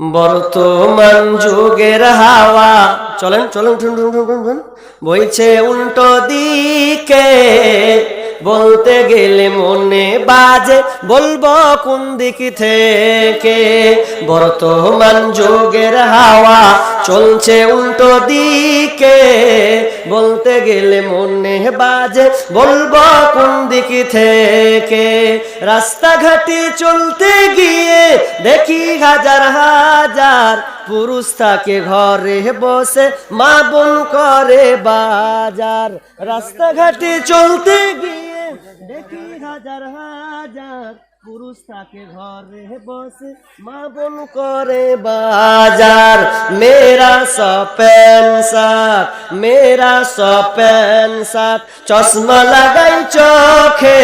বর্তমান যুগের হাওয়া। চলেন চলেন, ঠুন ঠুন। বইছে উল্টো দিকে, বলতে গেলে মনে বাজে। বলব কোন দিক থেকে? বর্তমান যুগের হাওয়া। চলছে উল্টো দিকে। বলতে গেলে মনে বাজে, বলব কোন দিক থেকে? রাস্তাঘাটে চলতে গিয়ে দেখি হাজার হাজার পুরুষ থাকে ঘরে বসে, মা বোন করে বাজার। রাস্তাঘাটে চলতে গিয়ে দেখি হাজার হাজার পুরুষ থাকে ঘরে বসে, মা বোন করে বাজার। মেরা সপেন সাত মেরা সপেন সাত চশমা লাগাই চোখে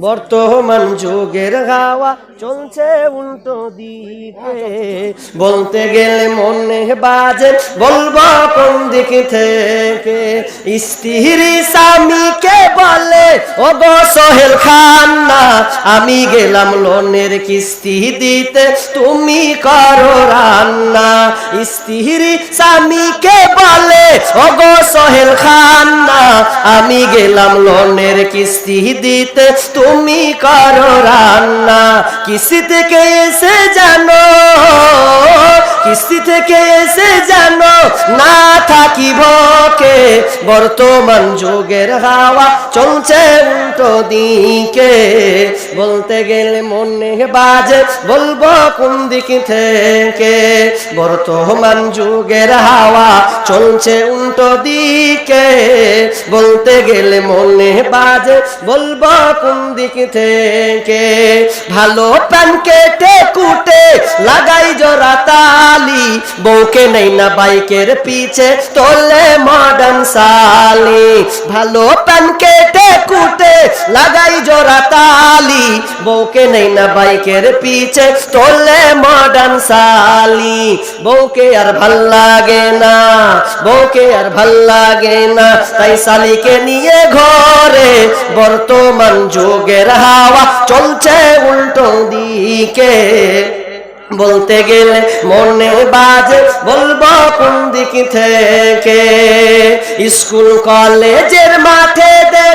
বর্তমান যুগের হাওয়া চলছে উল্টো দিকে। বলতে গেলে মনে বাজে, বলব কোন দিক থেকে? স্ত্রী স্বামীকে বলে ও গো সোহেল খান না আমি গেলাম লোনের কিস্তি দিতে, তুমি করো রান্না। স্ত্রী স্বামীকে বলে ও গো সোহেল খান আমি গেলাম লোনের কিস্তি দিতে, তুমি করো রান্না। কিস্তি থেকে এসে জানো, কিস্তি থেকে এসে জানো, না থাকিব কে? বর্তমান যুগের হাওয়া চলছে উল্টো দিকে বলতে গেলে মনে বাজে, বলব কোন দিক থেকে? বর্তমান যুগের হাওয়া চলছে উল্টো দিকে বলতে গেলে মনে বাজে, বলব কোন দিক থেকে? ভালো প্যান কেটে লাগাই জোড়া তালি, বউকে নেই না বাইকের পিছে, তোলে মডার্ন সালি ভালো প্যান কুটে লাগাই জোড়া তালি। বউকে নেই না বাইকের পিছে তোলে মডার্ন সালি বউকে আর ভালো লাগে না, বউকে আর ভালো লাগে না। তাই সালিকে নিয়ে ঘরে বর্তমান যুগের হাওয়া চলছে উল্টো দিকে। বলতে গেলে মনে বাজে, বলব কোন দিক থেকে? স্কুল, কলেজের মাঠে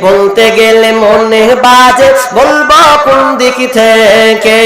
বলতে গেলে মনে বাজে বলব কোন দিক থেকে?